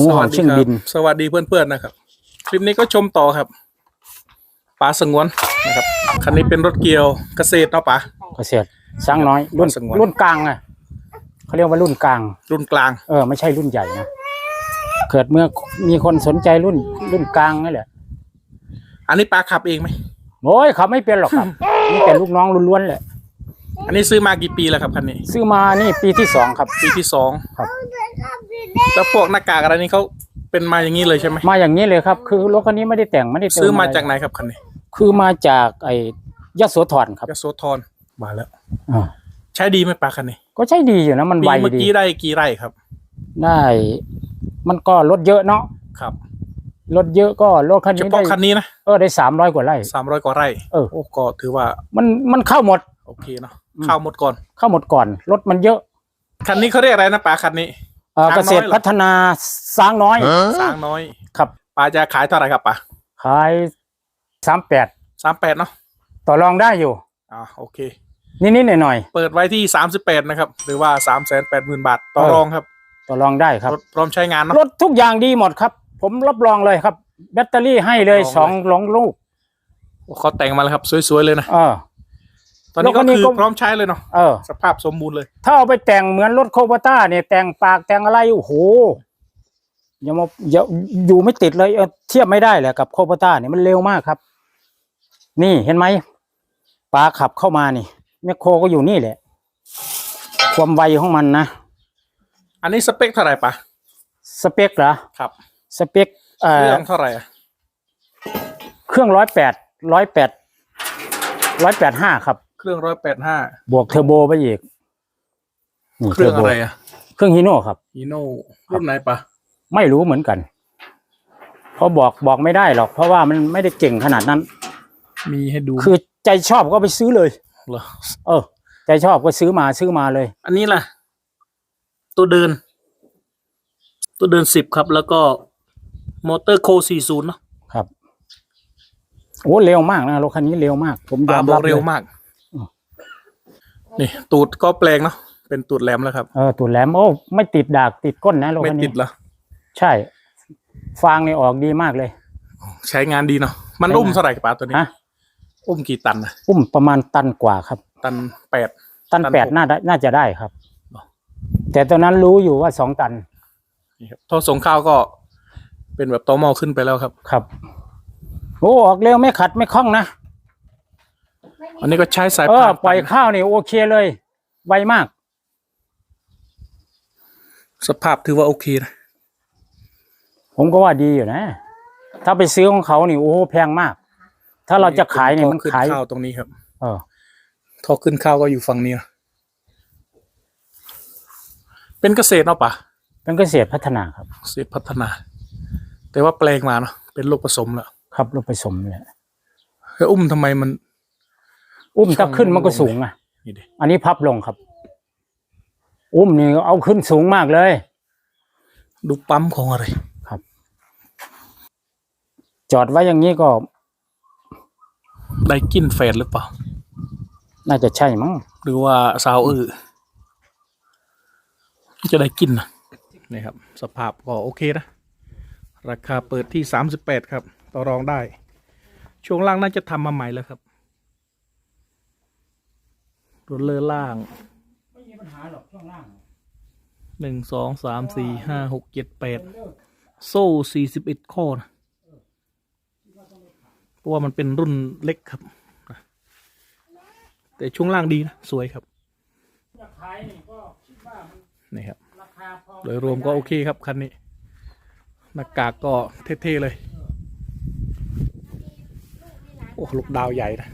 งูเห่าเชิงบิน สวัสดีเพื่อนๆนะครับ คลิปนี้ก็ชมต่อครับปลาสงวนนะครับคันนี้เป็นรถเกี่ยวเกษตรเนาะปะเกษตรสร้างน้อยรุ่นสงวนรุ่นกลางอะเขาเรียกว่ารุ่นกลาง รุ่นกลาง เออไม่ใช่รุ่นใหญ่นะเกิดเมื่อมีคนสนใจรุ่นรุ่นกลางนี่แหละ อันนี้ปลาขับเองไหมโอ้ยเขาไม่เป็นหรอกครับนี่แต่ลูกน้องล้วนๆแหละอันนี้ซื้อมากี่ปีแล้วครับคันนี้ ซื้อมานี่ปีที่สองครับ ปีที่สองครับ แล้วพวกหน้ากากอะไรนี่เขาเป็นมาอย่างนี้เลยใช่ไหมมาอย่างนี้เลยครับ คือรถคันนี้ไม่ได้แต่งไม่ได้เติมซื้อมาะไรจากไหนครับคันนี้คือมาจากไอ้ยโสธรครับยโสธรมาแล้วอ่าใช้ดีไหมปลาคันนี้ ก็ใช่ดีอยู่นะมันปีไวเมื่อดีกี้ได้กี่ไร่ครับ ได้ มันก็รถเยอะเนาะครับรถเยอะก็รถคันเฉนี้พาะได้คันนี้นะเออได้สามร้อยกว่าไร่สามร้อยกว่าไร่เออโอ้ก็ถือว่า มันมันเข้าหมด โอเคเนาะอืมเข้าหมดก่อน เข้าหมดก่อนรถมันเยอะ คันนี้เขาเรียกอะไรนะปลาคันนี้ เอ่อช้างน้อยเกษตรเหรอพัฒนาสร้างน้อย สร้างน้อยครับปลาจะขายเท่าไหร่ครับปลาขายสามแปดสามแปดเนาะต่อรองได้อยู่ อ่าโอเค นิดๆหน่อยเปิดไว้ที่สามสิบแปดนะครับ หรือว่าสามแสนแปดหมื่นบาทต่อเออรองครับๆต่อรองได้ครับรถพร้อมใช้งานเนาะ รถทุกอย่างดีหมดครับ ผมรับรองเลยครับ แบตเตอรี่ให้เลยลองเลย สองลองลูกเขาแต่งมาแล้วครับ สวยๆเลยนะ เออ ตอนนี้แล้วก็ก็นี่คือก็พร้อมใช้เลยเนาะเออสภาพสมบูรณ์เลย ถ้าเอาไปแต่งเหมือนรถโคบต้าเนี่ยแต่งปากแต่งอะไรโอ้โหอย่ามาอย่าอยู่ไม่ติดเลยเออเทียบไม่ได้แหละกับโคบต้าเนี่ยมันเร็วมากครับ นี่เห็นไหมปลาขับเข้ามานี่แมคโครก็อยู่นี่แหละ ความไวของมันนะ อันนี้สเปคเท่าไหร่ปะสเปคเหรอครับ สเปคเอ่เคอรื่องเท่าไหร่อะเครื่องร้อยแปดร้อยแปดร้อยแปดห้าครับ เครื่องร้อยแปดห้าบวกเทอร์โบไปอีกนี่เครื่องทโบอะไรอะเครื่องฮีโน่ครับ ฮีโน่รุ่นไหนปะไม่รู้เหมือนกันเพราะบอกบอกไม่ได้หรอก เพราะว่ามันไม่ได้เก่งขนาดนั้น มีให้ดูคือใจชอบก็ไปซื้อเลย เหรอเออ ใจชอบก็ซื้อมาซื้อมาเลย อันนี้ล่ะ ตัวเดิน ตัวเดินสิบครับ แล้วก็มอเตอร์โคสี่ศูนย์เนาะครับ โอ้เร็วมากนะรถคันนี้เร็วมาก ผมปยลาอมบอรักบเร็วเลยมากอืม นี่ ตูดก็แปลงเนาะเป็นตูดแหลมแล้วครับเออตัวแหลมโอ้ไม่ติดดากติดก้นนะรถไม่คันตินี้ดเหรอใช่ ฟางนี่ออกดีมากเลย ใช้งานดีเนาะมันใช้งาน อุ้มเท่าไหร่กับปลาตัวนี้ ฮะอุ้มกี่ตันนะอุ้มประมาณตันกว่าครับ ตันแปด ตันตันแปดหกน่าได้น่าจะได้ครับหรอแต่ตอนนั้นรู้อยู่ว่าสองตันนี่ครับท่อส่งข้าวก็ เป็นแบบโตอหมอขึ้นไปแล้วครับ ครับ โอ้ออกเร็วไม่ขัดไม่คล่องนะ อันนี้ก็ใช้สายเออพานปล่อยข้าวนี่โอเคเลย ไวมาก สภาพถือว่าโอเคนะผมก็ว่าดีอยู่นะ ถ้าไปซื้อของเขานี่โอ้โหแพงมาก ถ้าเราจะขายเนี่ยมันท่อขึ้ขาย ข้าวตรงนี้ครับเออ ท่อขึ้นข้าวก็อยู่ฝั่งนี้นะเป็นเกษตรเนาะปะเป็นเกษตรพัฒนาครับ เกษตรพัฒนา แต่ว่าแปลงมาเนาะเป็นลูกผสมแล้วครับลูกผสมเนี่ยแล้วอุ้มทำไมมัน อุ้มถ้าขึ้นมันก็ช่องสูงอะนี่ดิอันนี้พับลงครับ อุ้มนี่เอาขึ้นสูงมากเลย ดูปั๊มของอะไร จอดไว้อย่างนี้ก็ได้กลินเฟดหรือเปล่า น่าจะใช่มั้งหรือว่าซาวอือจะได้กินนะนี่ครับ สภาพก็โอเคนะ ราคาเปิดที่สามสิบแปดครับ ต่อรองได้ ช่วงล่างน่าจะทำมาใหม่แล้วครับ รถเลอล่าง ไม่มีปัญหาหรอกช่วงล่างหนึ่งสองสามสี่ห้าหกเจ็ดแปดโซ่สี่สิบเอ็ดข้อนะเพราะว่ามันเป็นรุ่นเล็กครับ แต่ช่วงล่างดีนะ สวยครับ จะขายนี่ก็คิดว่ามันนี่ครับ ราคาพอโดยรวมก็โอเคครับ คันนี้ หน้ากากก็เท่ ๆ เลย โอ้ ลูกดาวใหญ่นะ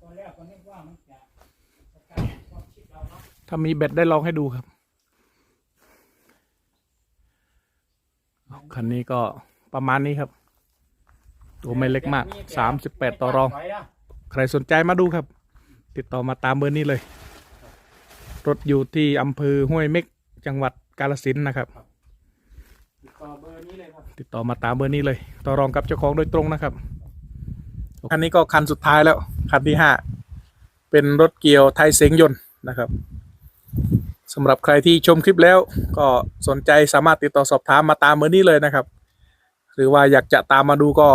ตอนแรกก็นึกว่ามันจะ ถ้ามีแบตได้ลองให้ดูครับ คันนี้ก็ประมาณนี้ครับ ตัวไม่เล็กมากสามสิบแปดต่อรอง ใครสนใจมาดูครับ ติดต่อมาตามเบอร์นี้เลย รถอยู่ที่อำเภอห้วยเม็กจังหวัดกาฬสินธุ์นะครับต่อเบอร์นี้เลยครับติดต่อมาตามเบอร์นี้เลย ต่อรองกับเจ้าของโดยตรงนะครับ คันนี้ก็คันสุดท้ายแล้ว คันที่ห้า เป็นรถเกียวไทยเสงยนต์นะครับ สำหรับใครที่ชมคลิปแล้ว ก็สนใจสามารถติดต่อสอบถามมาตามเบอร์นี้เลยนะครับ หรือว่าอยากจะตามมาดูก็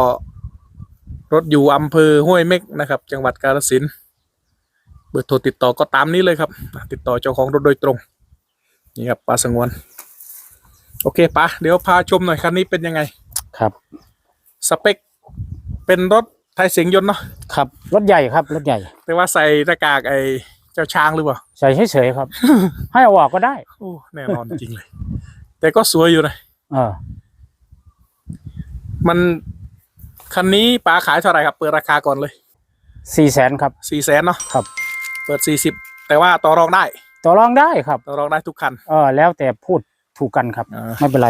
รถอยู่อำเภอห้วยเม็กนะครับ จังหวัดกาฬสินธุ์เบอร์โทรติดต่อก็ตามนี้เลยครับ ติดต่อเจ้าของรถโดยตรง นี่ครับปลาสงวน โอเคปะเดี๋ยวพาชมหน่อยคันนี้เป็นยังไง ครับ สเปค เป็นรถไทยเสียงยนต์เนาะ ครับ รถใหญ่ครับ รถใหญ่ แต่ว่าใส่หน้ากากไอ้ เจ้าช้างหรือเปล่าใส่เฉยๆครับ ให้เอาออกก็ได้ โอ้แน่นอนจริงเลย แต่ก็สวยอยู่นะเออ มันคันนี้ป๋าขายเท่าไหร่ครับ เปิดราคาก่อนเลยสี่แสนครับ สี่แสนเนาะครับ เปิดสี่สิบแต่ว่าต่อรองได้ต่อรองได้ครับ ต่อรองได้ทุกคัน เออ แล้วแต่พูดถูกกันครับ อ่า ไม่เป็นไร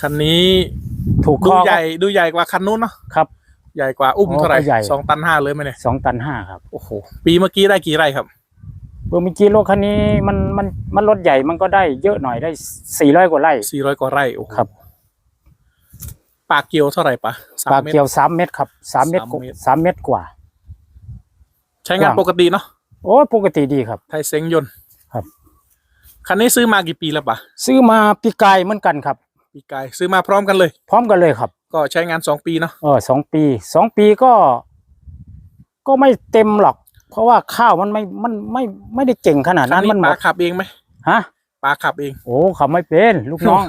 คันนี้ถูกดูข้อใหญ่ดูใหญ่กว่าคันนู้นเนาะครับ ใหญ่กว่าอุ้มโอ้เท่าไหร่ก็ใหญ่ สองตันห้าเลยไหมเนี่ยสองตันห้าครับโอ้โหปีเมื่อกี้ได้กี่ไร่ครับเบอร์มิจิโรถคันนี้มันมันมันรถใหญ่มันก็ได้เยอะหน่อยได้สี่ร้อยกว่าไร่ สี่ร้อยกว่าไร่โอ้โหครับ ปากเกียวเท่าไหร่ปะสามปลาเมตรเกียวสามเม็ดครับสามเม็ดสามเมตรสามเม็ดกว่า ใช้งานว่าง ปกติเนาะโอ้ยปกติดีครับ ไทยเซ็งยนต์ครับ คันนี้ซื้อมากี่ปีแล้วปะซื้อมาปีกายเหมือนกันครับ ปีกายซื้อมาพร้อมกันเลย พร้อมกันเลยครับ ก็ใช้งานสองปีเนาะเออสองปีสองปีก็ ก็ไม่เต็มหรอก เพราะว่าข้าวมันไม่มันไม่ไม่ได้เก่งขนาดคันั้นนมันหมปาดขับเองไหมฮะปาขับเอง โอ้ขับไม่เป็นลูกน้อง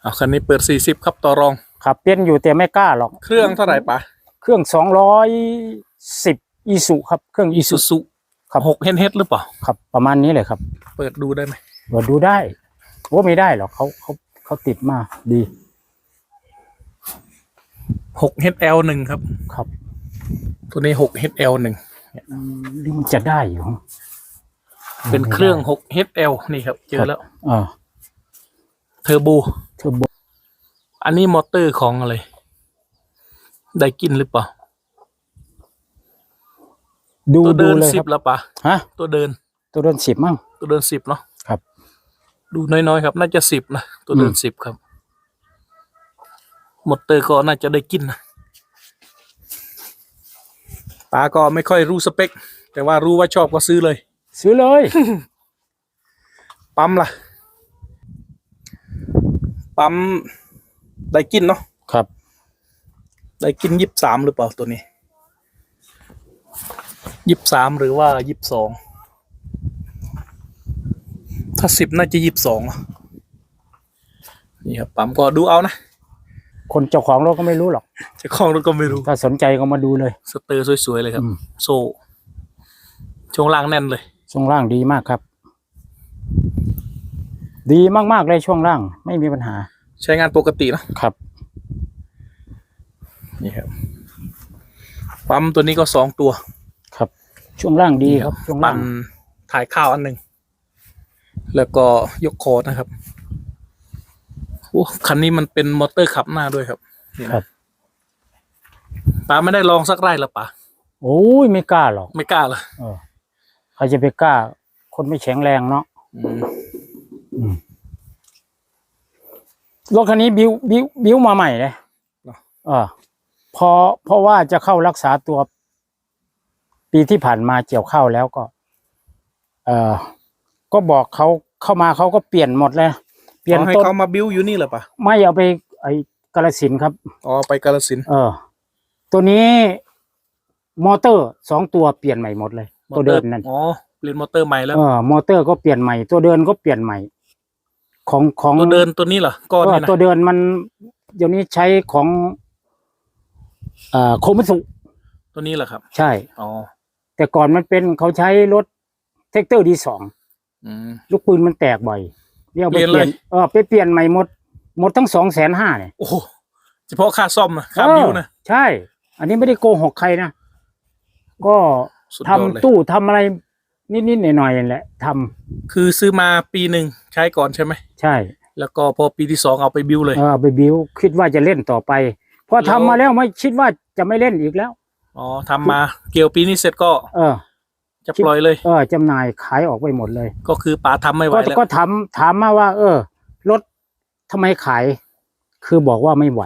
เอาคันนี้เปิดสี่สิบครับต่อรองขับเป็นอยู่แต่ไม่กล้าหรอก เครื่องเท่าไหร่ปะเครื่องสองร้อยสิบอีสุครับเครื่องอีอีสุซูซุครับหกเฮนเฮดหรือเปล่าครับประมาณนี้เลยครับ เปิดดูได้ไหมเปิดดูได้ ว่าไม่ได้หรอกเขาเขาเขาติดมาดีหกเฮดเอลหนึ่งครับ ครับ ตัวนี้หกเฮดเอลหนึ่งอืมนี่มันจะได้อยู่ เป็นเครื่องหกเฮดเอลนี่ครับ เจอแล้วเออเทอร์โบเทอร์โบอันนี้มอเตอร์ของอะไร ได้กินหรือเปล่า ดูตัวดูเดินเลยสิครับบแล้วปะฮะ ตัวเดิน ตัวเดินสิบมั้ง ตัวเดินสิบเนาะครับ ดูน้อยๆครับ น่าจะสิบนะตัวเดินอืมสิบครับมอเตอร์ก็น่าจะได้กินนะป้าก็ไม่ค่อยรู้สเปค แต่ว่ารู้ว่าชอบก็ซื้อเลย ซื้อเลย ปั๊มล่ะ ปั๊มได้กินเนาะครับ ได้กินยี่สิบสามหรือเปล่าตัวนี้ยี่สิบสามหรือว่ายี่สิบสอง ถ้าสิบน่าจะยี่สิบสองนี่ครับปั๊มก็ดูเอานะ คนเจ้าของรถก็ไม่รู้หรอก เจ้าของรถก็ไม่รู้ ถ้าสนใจก็มาดูเลย สเตอร์สวยๆเลยครับอืมโซ่ช่วงล่างแน่นเลย ช่วงล่างดีมากครับ ดีมากๆเลยช่วงล่าง ไม่มีปัญหา ใช้งานปกติเนอะครับ นี่ครับ ปั๊มตัวนี้ก็สองตัว ครับ ช่วงล่างดีครับ ช่วงล่าปั่งนถ่ายข้าวอันหนึ่ง แล้วก็ยกคอนะครับโอ้คันนี้มันเป็นมอเตอร์ขับหน้าด้วยครับนี่นะครับป้าไม่ได้ลองสักไร่ละป้าโอ้ยไม่กล้าหรอกไม่กล้าเลยเออใครจะไปกล้า คนไม่แข็งแรงเนาะรถคันนี้บิวบิวบิวมาใหม่เลยเหรอเออพอเพราะว่าจะเข้ารักษาตัว ปีที่ผ่านมาเกี่ยวข้าวแล้วก็ เออ ก็บอกเขาเข้ามาเขาก็เปลี่ยนหมดเลย เปลี่ยนอ๋อให้ต้นเขามาบิ้วอยู่นี่เหรอป้าไม่เอาไปไอ้กระสินธุ์ครับ อ๋อไปกาลสินธุ์ เออ ตัวนี้มอเตอร์สองตัวเปลี่ยนใหม่หมดเลย ตัวเดินนั่น อ๋อเปลี่ยนมอเตอร์ใหม่แล้ว เออมอเตอร์ก็เปลี่ยนใหม่ ตัวเดินก็เปลี่ยนใหม่ ของของตัวเดินตัวนี้เหรอก้อนเออนี่นะตัวเดินมันเดี๋ยวนี้ใช้ของเอ่อโคมิสุตัวนี้เหรอครับ ใช่ อ๋อแต่ก่อนมันเป็นเขาใช้รถเทคเตอร์ดีสองอืม ลูกปืนมันแตกบ่อยเรียกไปเปลี่ยนเปลี่ยนเลยเออไปเปลี่ยนใหม่หมด หมดทั้งสองแสนห้าเนี่ยโอ้โหเฉพาะค่าซ่อมนะค่าบิ้วนะเออใช่ อันนี้ไม่ได้โกหกใครนะก็สุดทำยอดเลยตู้ทำอะไร นิดๆหน่อยๆนั่นแหละทำคือซื้อมาปีหนึ่งใช้ก่อนใช่ไหมใช่ แล้วก็พอปีที่สองเอาไปบิ้วเลยเออไปบิวคิดว่าจะเล่นต่อไปพอแล้วทำมาแล้วไม่คิดว่าจะไม่เล่นอีกแล้วอ๋อทำมาเกี่ยวปีนี้เสร็จก็ เออ จะปล่อยเลย เออจำหน่ายขายออกไปหมดเลย ก็คือป๋าทำไม่ไหวก็แล้วก็ถามถามมาว่า เออรถทำไมขาย คือบอกว่าไม่ไหว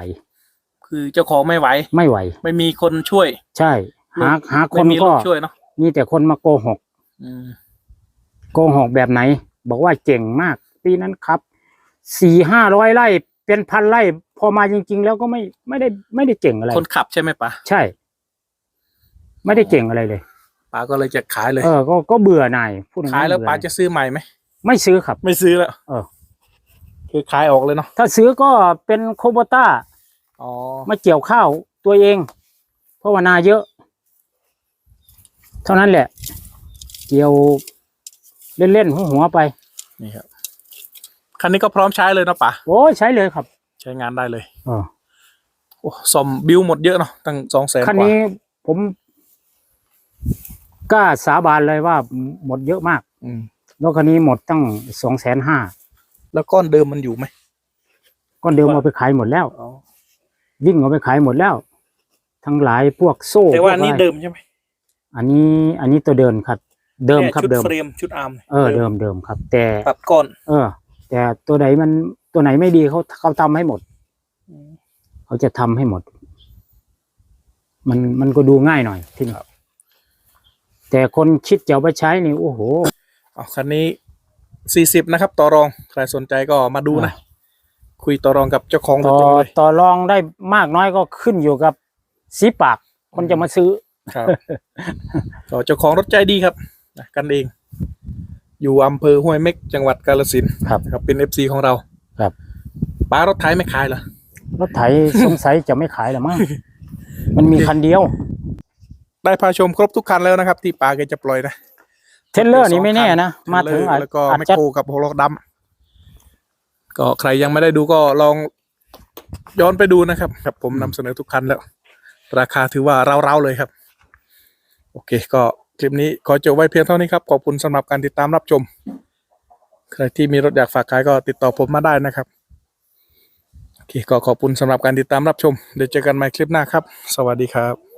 คืคือเจ้าของไม่ไหว ไม่ไหว ไม่มีคนช่วย ใช่ หาหาคไม่นมีก็ลูกช่วยเนาะมีแต่คนมาโกหก อืมโกหกแบบไหน บอกว่าเก่งมาก ปีนั้นครับสี่ห้าร้อยไร่เป็นพันไร่พอมาจริง ๆ แล้วก็ไม่ไม่ได้ไม่ได้เก่งอะไร คนขับใช่ไหมป๋าใช่ ไม่ได้เก่งอะไรเลย ป๋าก็เลยจะขายเลยเออก็ก็เบื่อหน่ายพูดง่ขายแล้วเบื่อป๋าจะซื้อใหม่ไหมไม่ซื้อครับ ไม่ซื้อแล้วเออ คือขายออกเลยเนาะถ้าซื้อก็เป็นโคโบต้าอ๋อมาเกี่ยวข้าวตัวเอง เพราะว่านาเยอะ เท่านั้นแหละ เกี่ยวเล่นๆหัวหัวๆไป นี่ครับคันนี้ก็พร้อมใช้เลยเนาะป๋าโอ้ยใช้เลยครับใช้งานได้เลยเออโอ้ซ่อมบิวหมดเยอะเนาะตั้งสองแสนกคันว่านี้ผม กล้าสาบานเลยว่าหมดเยอะมาก อืม รถคันนี้หมดตั้งสองแสนห้าแล้วก้อนเดิมมันอยู่ไหมก้อนเดิมเอาไปขายหมดแล้ว อ๋อวิ่งเอาไปขายหมดแล้ว ทั้งหลายพวกโซ่แต่ว่าอันพกนี้อะไรเดิมใช่ไหมอันนี้อันนี้ตัวเดิมครับ เดิมครับนี่ยชุดเดิม เฟรมชุดอาร์มเออเดิมเดิมครับ แต่ตัดก้อนเออ แต่ตัวไหนมันตัวไหนไม่ดีเขาเขาทำให้หมด เขาจะทำให้หมด มันมันก็ดูง่ายหน่อยที่นี่ แต่คนคิดจะเอาไปใช้นี่โอ้โหเอาคันนี้สี่สิบนะครับ ต่อรองใครสนใจก็มาดูนะ คุยต่อรองกับเจ้าของโดต่ยอตรงเลยต่อรองได้มากน้อยก็ขึ้นอยู่กับสีปาก คนจะมาซื้อครับก็เจ้าของรถใจดีครับนะกันเอง อยู่อำเภอห้วยเม็กจังหวัดกาฬสินธุ์ครับครับเป็นเอฟซีของเราครับป้ารถไถไม่ขายเหรอรถไถสงสัยจะไม่ขายหรอมั้งมันมีคันเดียว ได้พาชมครบทุกคันแล้วนะครับ ที่ป้าแกจะปล่อยนะเทรลเลอร์นี่ไม่แน่นะ มาถึงเทรลเลออาร์จแล้วก็อาจแมคจะโครกับโฮโลดัมก็ใครยังไม่ได้ดูก็ลองย้อนไปดูนะครับ ครับ ผมนำเสนอทุกคันแล้ว ราคาถือว่าเราๆเลยครับ โอเค ก็คลิปนี้ขอจบไว้เพียงเท่านี้ครับ ขอบคุณสำหรับการติดตามรับชม ใครที่มีรถอยากฝากขายก็ติดต่อผมมาได้นะครับ โอเค ก็ขอบคุณสำหรับการติดตามรับชม เดี๋ยวเจอกันใหม่คลิปหน้าครับ สวัสดีครับ